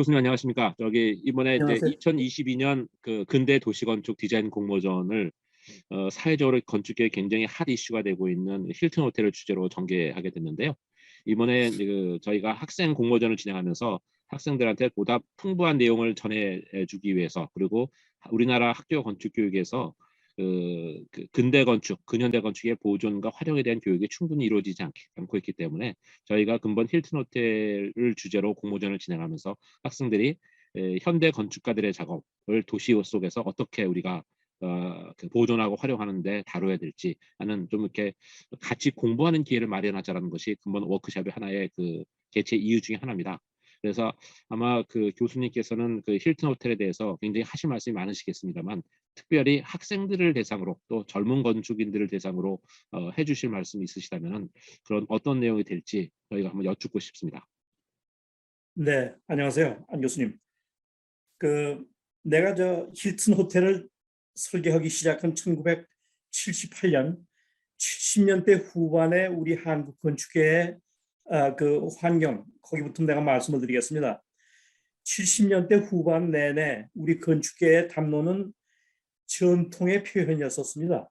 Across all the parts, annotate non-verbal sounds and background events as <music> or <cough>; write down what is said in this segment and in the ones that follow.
교수님 안녕하십니까? 저기 이번에 이제 안녕하세요. 2022년 그 근대 도시건축 디자인 공모전을 어, 사회적으로 건축계에 굉장히 핫 이슈가 되고 있는 힐튼 호텔을 주제로 전개하게 됐는데요. 이번에 그 저희가 학생 공모전을 진행하면서 학생들한테 보다 풍부한 내용을 전해주기 위해서 그리고 우리나라 학교 건축 교육에서 그, 그 근대 건축, 근현대 건축의 보존과 활용에 대한 교육이 충분히 이루어지지 않, 않고 있기 때문에 저희가 근본 힐튼 호텔을 주제로 공모전을 진행하면서 학생들이 에, 현대 건축가들의 작업을 도시 속에서 어떻게 우리가 어, 그 보존하고 활용하는데 다뤄야 될지 하는 좀 이렇게 같이 공부하는 기회를 마련하자라는 것이 근본 워크숍의 하나의 그 개최 이유 중에 하나입니다. 그래서 아마 그 교수님께서는 그 힐튼 호텔에 대해서 굉장히 하실 말씀이 많으시겠습니다만 특별히 학생들을 대상으로 또 젊은 건축인들을 대상으로 어, 해주실 말씀이 있으시다면 그런 어떤 내용이 될지 저희가 한번 여쭙고 싶습니다. 네, 안녕하세요. 안 교수님. 그 내가 저 힐튼 호텔을 설계하기 시작한 1978년 70년대 후반에 우리 한국 건축계의 아, 그 환경 거기부터 내가 말씀을 드리겠습니다. 70년대 후반 내내 우리 건축계의 담론은 전통의 표현이었었습니다.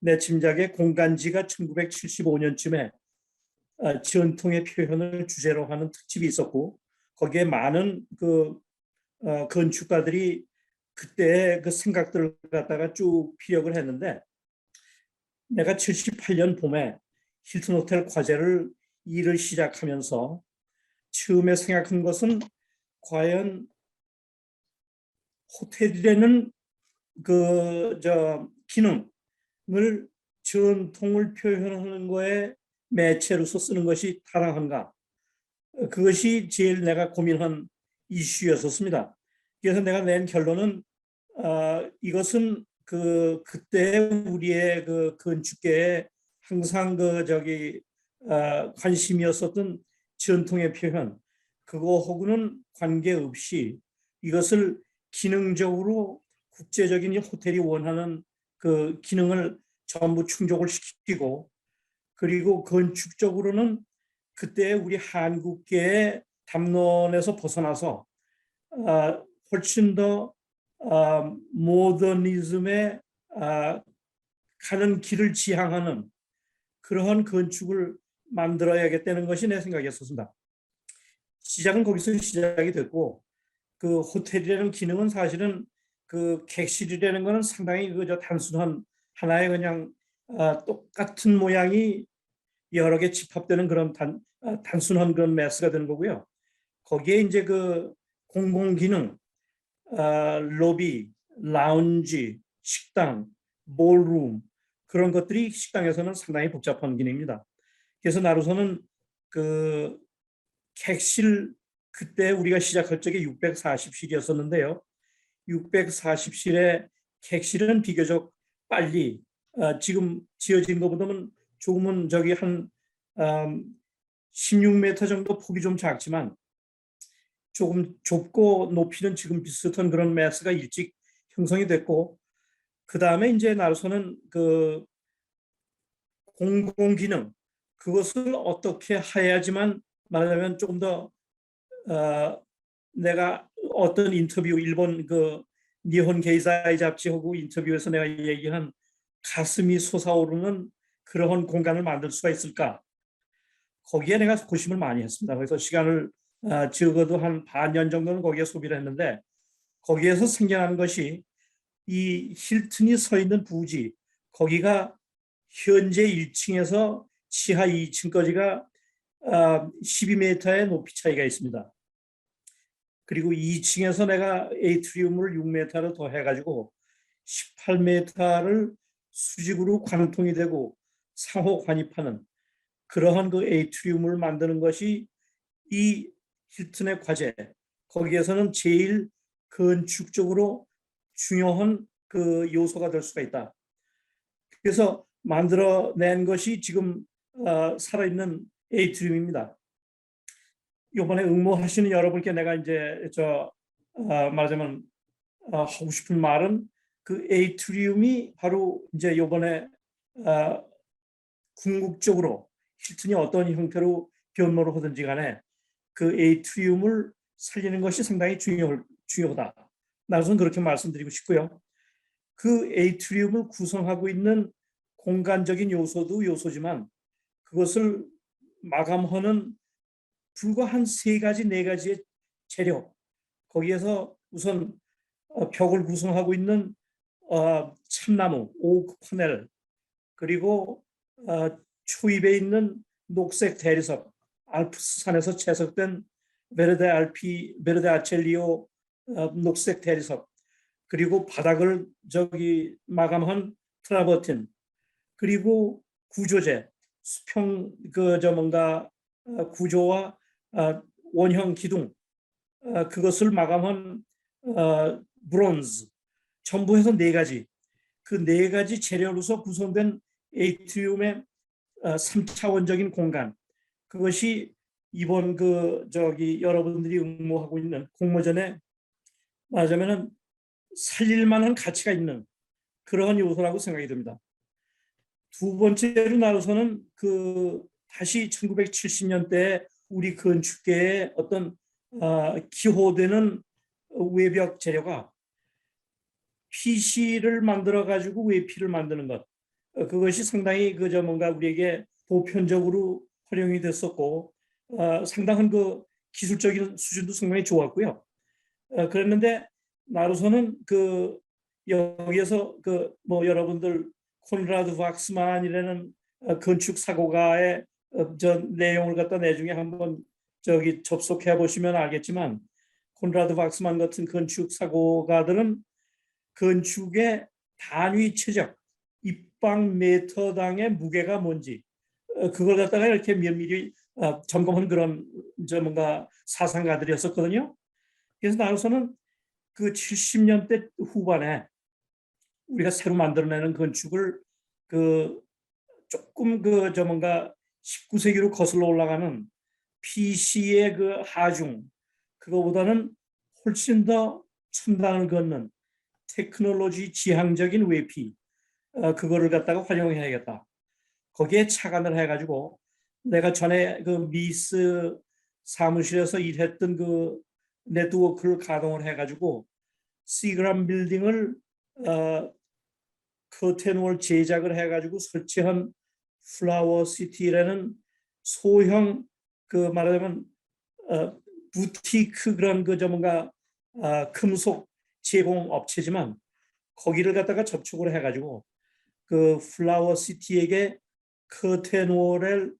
내 짐작에 공간지가 1975년쯤에 어, 전통의 표현을 주제로 하는 특집이 있었고 거기에 많은 그 어, 건축가들이 그때의 그 생각들을 갖다가 쭉 피력을 했는데 내가 78년 봄에 힐튼 호텔 과제를 일을 시작하면서 처음에 생각한 것은 과연 호텔이라는 그 저 기능을 전통을 표현하는 거에 매체로서 쓰는 것이 타당한가? 어, 그것이 제일 내가 고민한 이슈였었습니다. 그래서 내가 낸 결론은 어, 이것은 그 그때 우리의 그 건축계에 항상 그 저기 어, 관심이었었던 전통의 표현 그거 하고는 관계없이 이것을 기능적으로 국제적인 이 호텔이 원하는 그 기능을 전부 충족을 시키고 그리고 건축적으로는 그때 우리 한국계의 담론에서 벗어나서 아, 훨씬 더 아, 모더니즘에 아, 가는 길을 지향하는 그러한 건축을 만들어야겠다는 것이 내 생각이었습니다. 시작은 거기서 시작이 됐고 그 호텔이라는 기능은 사실은 그 객실이라는 것은 상당히 그저 단순한 하나의 그냥 아, 똑같은 모양이 여러 개 집합되는 그런 단, 아, 단순한 그런 매스가 되는 거고요. 거기에 이제 그 공공 기능, 아, 로비, 라운지, 식당, 몰룸 그런 것들이 식당에서는 상당히 복잡한 기능입니다. 그래서 나로서는 그 객실 그때 우리가 시작할 적에 640실이었었는데요. 640실의 객실은 비교적 빨리 어, 지금 지어진 것보다는 조금은 저기 한 음, 16m 정도 폭이 좀 작지만 조금 좁고 높이는 지금 비슷한 그런 매스가 일찍 형성이 됐고 그 다음에 이제 나로서는 그 공공 기능 그것을 어떻게 해야지만 말하자면 조금 더 어, 내가 어떤 인터뷰 일본 그 니혼 게이사이 잡지하고 인터뷰에서 내가 얘기한 가슴이 솟아오르는 그러한 공간을 만들 수가 있을까? 거기에 내가 고심을 많이 했습니다. 그래서 시간을 어, 적어도 한 반년 정도는 거기에 소비를 했는데 거기에서 생겨난 것이 이 힐튼이 서 있는 부지 거기가 현재 1층에서 지하 2층까지가 12m의 높이 차이가 있습니다. 그리고 2층에서 내가 에이트리움을 6m를 더 해가지고 18m를 수직으로 관통이 되고 상호 관입하는 그러한 그 에이트리움을 만드는 것이 이 힐튼의 과제. 거기에서는 제일 건축적으로 중요한 그 요소가 될 수가 있다. 그래서 만들어낸 것이 지금 어, 살아있는 에이트리움입니다. 이번에 응모하시는 여러분께 내가 이제 저 어, 말하자면 어, 하고 싶은 말은 그 에이트리움이 바로 이제 이번에 어, 궁극적으로 힐튼이 어떤 형태로 변모를 하든지 간에 그 에이트리움을 살리는 것이 상당히 중요, 중요하다. 나는 그렇게 말씀드리고 싶고요. 그 에이트리움을 구성하고 있는 공간적인 요소도 요소지만 그것을 마감하는 불과 한 세 가지 네 가지의 재료. 거기에서 우선 어, 벽을 구성하고 있는 어, 참나무 오크 파넬. 그리고 어, 초입에 있는 녹색 대리석 알프스 산에서 채석된 베르데 알피 베르데 아첼리오 어, 녹색 대리석. 그리고 바닥을 저기 마감한 트라버틴. 그리고 구조재 수평 그 저 뭔가 어, 구조와 어, 원형 기둥 어, 그것을 마감한 어, 브론즈 전부 해서 네 가지 그 네 가지 재료로서 구성된 에이트리움의 어, 3차원적인 공간 그것이 이번 그 저기 여러분들이 응모하고 있는 공모전에 말하자면은 살릴 만한 가치가 있는 그러한 요소라고 생각이 듭니다. 두 번째로 나눠서는 그 다시 1970년대 우리 건축계의 어떤 어, 기호되는 외벽 재료가 PC를 만들어 가지고 외피를 만드는 것 어, 그것이 상당히 그저 뭔가 우리에게 보편적으로 활용이 됐었고 어, 상당한 그 기술적인 수준도 상당히 좋았고요. 어, 그랬는데 나로서는 그 여기에서 그 뭐 여러분들 콘라드 박스만이라는 어, 건축 사고가의 어, 저 내용을 갖다 내중에 한번 저기 접속해 보시면 알겠지만 콘라드 박스만 같은 건축 사고가들은 건축의 단위 최적 입방 미터당의 무게가 뭔지 어, 그걸 갖다가 이렇게 면밀히 어, 점검한 그런 저 뭔가 사상가들이었었거든요. 그래서 나로서는 그 70년대 후반에 우리가 새로 만들어내는 건축을 그 조금 그 저 뭔가 19세기로 거슬러 올라가는 PC의 그 하중 그거보다는 훨씬 더 첨단을 걷는 테크놀로지 지향적인 외피 어, 그거를 갖다가 활용해야겠다. 거기에 착안을 해가지고 내가 전에 그 미스 사무실에서 일했던 그 네트워크를 가동을 해가지고 시그람 빌딩을 어, 커튼월 제작을 해가지고 설치한 플라워 시티라는 소형 그 말하자면 어, 부티크 그런 그 전문가 아, 금속 제공 업체지만 거기를 갖다가 접촉을 해가지고 그 플라워 시티에게 커튼월을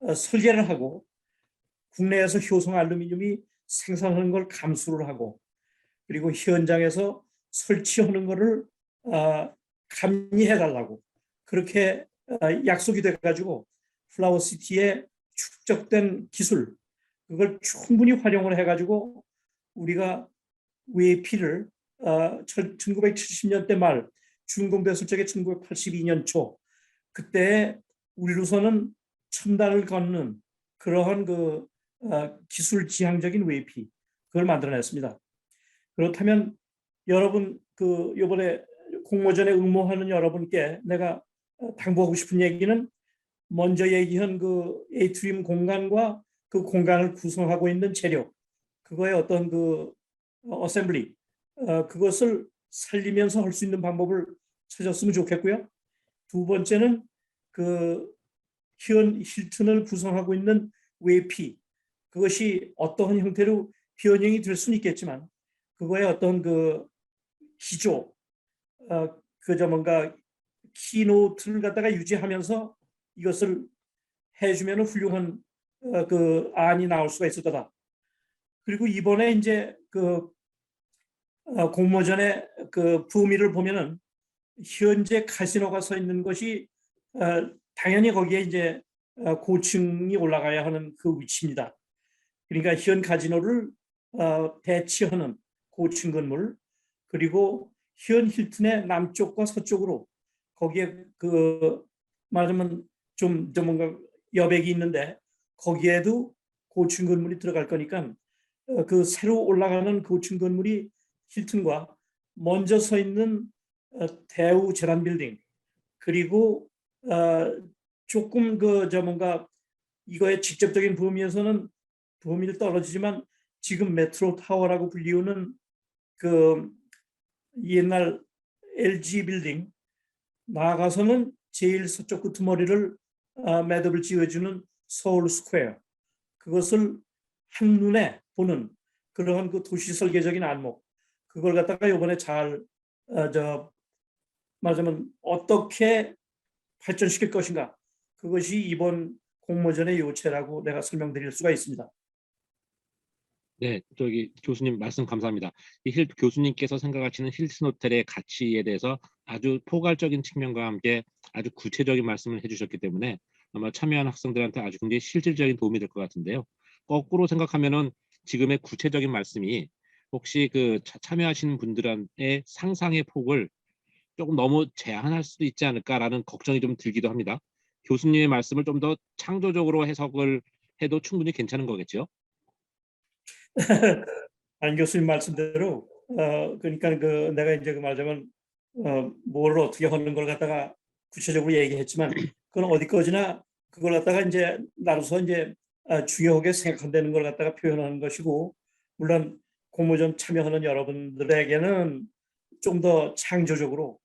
어, 설계를 하고 국내에서 효성 알루미늄이 생산하는 걸 감수를 하고 그리고 현장에서 설치하는 거를 아, 감리해 달라고 그렇게 아, 약속이 돼 가지고 플라워 시티에 축적된 기술 그걸 충분히 활용을 해 가지고 우리가 아, 1970년대 말 준공됐을 적에 1982년 초 그때 우리로서는 첨단을 걷는 그러한 그 아, 기술 지향적인 외피 그걸 만들어냈습니다. 그렇다면 여러분 그 이번에 공모전에 응모하는 여러분께 내가 어, 당부하고 싶은 얘기는 먼저 얘기한 그 에이트리움 공간과 그 공간을 구성하고 있는 재료 그거의 어떤 그 어셈블리 어, 그것을 살리면서 할 수 있는 방법을 찾았으면 좋겠고요. 두 번째는 그현 힐튼을 구성하고 있는 외피 그것이 어떠한 형태로 변형이 될 수는 있겠지만 그거의 어떤 그 기조 어, 그저 뭔가 키노트를 갖다가 유지하면서 이것을 해주면 훌륭한 어, 그 안이 나올 수가 있을 거다. 그리고 이번에 이제 그 어, 공모전의 그 부미를 보면은 현재 카지노가 서 있는 것이 어, 당연히 거기에 이제 어, 고층이 올라가야 하는 그 위치입니다. 그러니까 현 카지노를 어, 대치하는 고층 건물 그리고 현 힐튼의 남쪽과 서쪽으로 거기에 그 말하자면 좀, 좀 뭔가 여백이 있는데 거기에도 고층 건물이 들어갈 거니까 어, 그 새로 올라가는 고층 건물이 힐튼과 먼저 서 있는 어, 대우 재단 빌딩 그리고 어, 조금 그 저 뭔가 이거의 직접적인 범위에서는 범위를 떨어지지만 지금 메트로 타워라고 불리우는 그 옛날 LG 빌딩 나아가서는 제일 서쪽 끄트머리를 아, 매듭을 지어주는 서울 스퀘어. 그것을 한눈에 보는 그러한 그 도시 설계적인 안목. 그걸 갖다가 이번에 잘 어, 저 말하자면 어떻게 발전시킬 것인가. 그것이 이번 공모전의 요체라고 내가 설명드릴 수가 있습니다. 네, 저기 교수님 말씀 감사합니다. 이 힐 교수님께서 생각하시는 힐튼 호텔의 가치에 대해서 아주 포괄적인 측면과 함께 아주 구체적인 말씀을 해주셨기 때문에 아마 참여한 학생들한테 아주 굉장히 실질적인 도움이 될 것 같은데요. 거꾸로 생각하면은 지금의 구체적인 말씀이 혹시 그 차- 참여하시는 분들의 상상의 폭을 조금 너무 제한할 수도 있지 않을까라는 걱정이 좀 들기도 합니다. 교수님의 말씀을 좀 더 창조적으로 해석을 해도 충분히 괜찮은 거겠죠? <laughs> 안 교수님 말씀대로 어 그러니까 그 내가 이제 그 말하자면 어뭘 어떻게 하는 걸 갖다가 구체적으로 얘기했지만 그건 어디 거지나 그걸 갖다가 이제 나로서 이제 아, 중요하게 생각한다는 걸 갖다가 표현하는 것이고 물론 공모전 참여하는 여러분들에게는 좀 더 창조적으로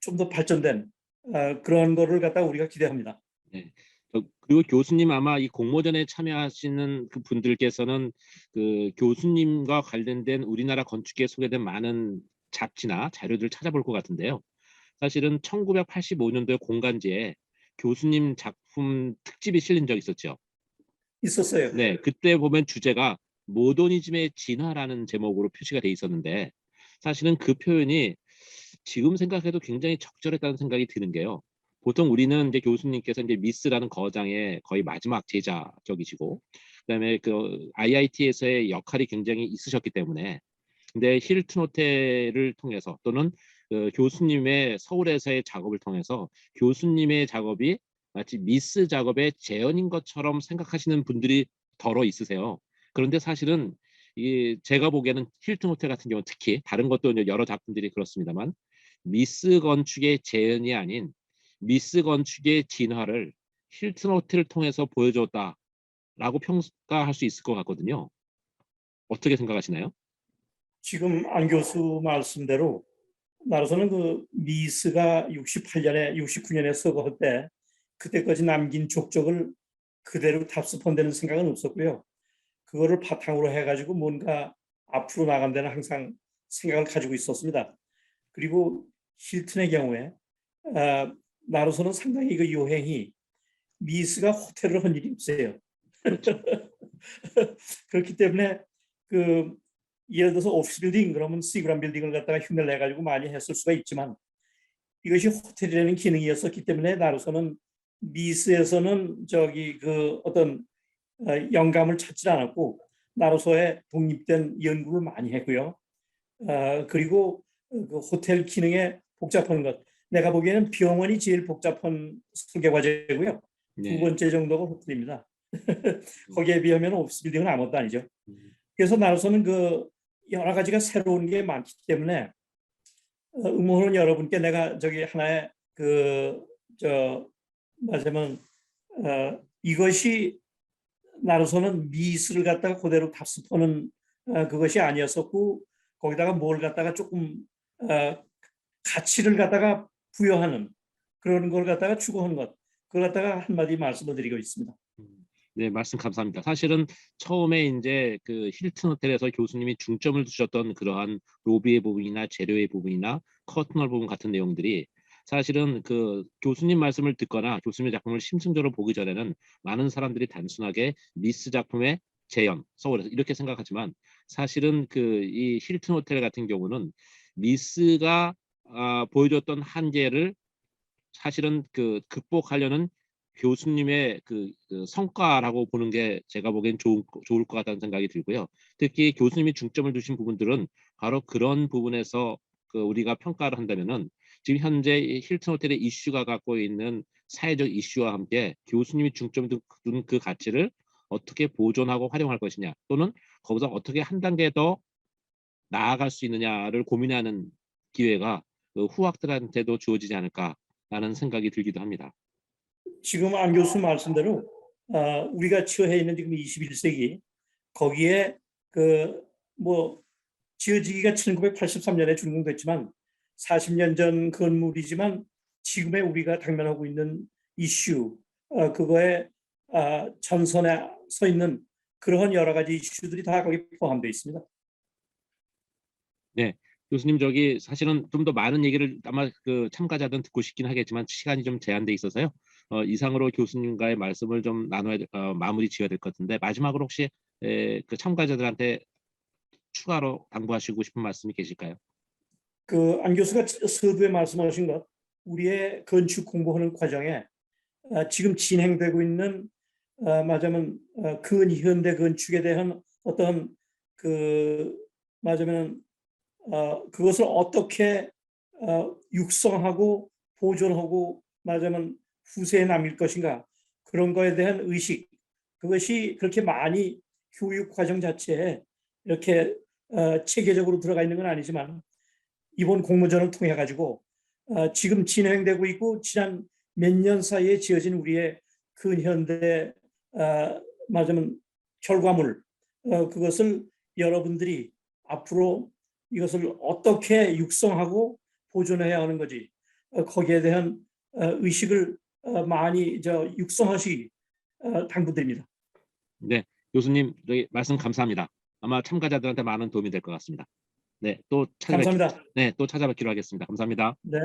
좀 더 발전된 아, 그런 거를 갖다가 우리가 기대합니다. 어, 그리고 교수님 아마 이 공모전에 참여하시는 그 분들께서는 그 교수님과 관련된 우리나라 건축에 소개된 많은 잡지나 자료들을 찾아볼 것 같은데요. 사실은 1985년도에 공간지에 교수님 작품 특집이 실린 적 있었죠. 있었어요. 네, 그때 보면 주제가 모더니즘의 진화라는 제목으로 표시가 돼 있었는데 사실은 그 표현이 지금 생각해도 굉장히 적절했다는 생각이 드는 게요. 보통 우리는 이제 교수님께서 이제 미스라는 거장의 거의 마지막 제자적이시고 그다음에 그 IIT에서의 역할이 굉장히 있으셨기 때문에 근데 힐튼 호텔을 통해서 또는 그 교수님의 서울에서의 작업을 통해서 교수님의 작업이 마치 미스 작업의 재현인 것처럼 생각하시는 분들이 덜어 있으세요. 그런데 사실은 이 제가 보기에는 힐튼 호텔 같은 경우 특히 다른 것도 여러 작품들이 그렇습니다만 미스 건축의 재현이 아닌 미스 건축의 진화를 힐튼 호텔을 통해서 보여줬다라고 평가할 수 있을 것 같거든요. 어떻게 생각하시나요? 지금 안 교수 말씀대로 나로서는 그 미스가 68년에 69년에 서거할 때 그때까지 남긴 족적을 그대로 답습한다는 생각은 없었고요. 그거를 바탕으로 해가지고 뭔가 앞으로 나간 데는 항상 생각을 가지고 있었습니다. 그리고 힐튼의 경우에 아, 나로서는 상당히 그 요행이 미스가 호텔을 한 일이 없어요. <laughs> 그렇기 때문에 그 예를 들어서 오피스 빌딩 그러면 시그란 빌딩을 갖다가 흉내를 내 가지고 많이 했을 수가 있지만 이것이 호텔이라는 기능이었었기 때문에 나로서는 미스에서는 저기 그 어떤 어, 영감을 찾지 않았고 나로서의 독립된 연구를 많이 했고요. 어, 그리고 그 호텔 기능에 복잡한 것 내가 보기에는 병원이 제일 복잡한 설계 과제고요. 두 네. 번째 정도가 호텔입니다. <laughs> 거기에 비하면 오피스 빌딩은 아무것도 아니죠. 음. 그래서 나로서는 그 여러 가지가 새로운 게 많기 때문에 어, 음모론 여러분께 내가 저기 하나의 그저 말하자면 어, 이것이 나로서는 미술을 갖다가 그대로 답습하는 어, 그것이 아니었었고 거기다가 뭘 갖다가 조금 어, 가치를 갖다가 부여하는 그런 걸 갖다가 추구하는 것 그걸 갖다가 한마디 말씀을 드리고 있습니다. 네, 말씀 감사합니다. 사실은 처음에 이제 그 힐튼 호텔에서 교수님이 중점을 두셨던 그러한 로비의 부분이나 재료의 부분이나 커튼홀 부분 같은 내용들이 사실은 그 교수님 말씀을 듣거나 교수님의 작품을 심층적으로 보기 전에는 많은 사람들이 단순하게 미스 작품의 재현, 서울에서 이렇게 생각하지만 사실은 그 이 힐튼 호텔 같은 경우는 미스가 아, 보여줬던 한계를 사실은 그 극복하려는 교수님의 그, 그 성과라고 보는 게 제가 보기엔 좋은, 좋을 것 같다는 생각이 들고요. 특히 교수님이 중점을 두신 부분들은 바로 그런 부분에서 그 우리가 평가를 한다면은 지금 현재 이 힐튼 호텔의 이슈가 갖고 있는 사회적 이슈와 함께 교수님이 중점 둔 그 가치를 어떻게 보존하고 활용할 것이냐 또는 거기서 어떻게 한 단계 더 나아갈 수 있느냐를 고민하는 기회가 그 후학들한테도 주어지지 않을까라는 생각이 들기도 합니다. 지금 안 교수 말씀대로 어, 우리가 처해 있는 지금 21세기 거기에 그 뭐 지어지기가 1983년에 준공됐지만 40년 전 건물이지만 지금의 우리가 당면하고 있는 이슈 어, 그거에 아, 전선에 서 있는 그러한 여러 가지 이슈들이 다 거기 포함되어 있습니다. 교수님 저기 사실은 좀 더 많은 얘기를 아마 그 참가자들은 듣고 싶긴 하겠지만 시간이 좀 제한돼 있어서요. 어, 이상으로 교수님과의 말씀을 좀 나눠야 될- 어, 마무리 지어야 될 것 같은데 마지막으로 혹시 에, 그 참가자들한테 추가로 당부하시고 싶은 말씀이 계실까요? 그 안 교수가 서두에 말씀하신 것 우리의 건축 공부하는 과정에 아, 지금 진행되고 있는 아, 어, 근현대 건축에 대한 어떤 그 어, 그것을 어떻게 어, 육성하고 보존하고 말하자면 후세에 남길 것인가? 그런 거에 대한 의식. 그것이 그렇게 많이 교육 과정 자체에 이렇게 어, 체계적으로 들어가 있는 건 아니지만 이번 공모전을 통해 가지고 어, 지금 진행되고 있고 지난 몇 년 사이에 지어진 우리의 근현대 어, 말하자면 결과물 어, 그것을 여러분들이 앞으로 이것을 어떻게 육성하고 보존해야 하는 거지 어, 거기에 대한 어, 의식을 어, 많이 저 육성하시기 어, 당부드립니다. 네, 교수님 저기 말씀 감사합니다. 아마 참가자들한테 많은 도움이 될 것 같습니다. 네, 또 찾아뵙, 감사합니다. 네, 또 찾아뵙기로 하겠습니다. 감사합니다. 네.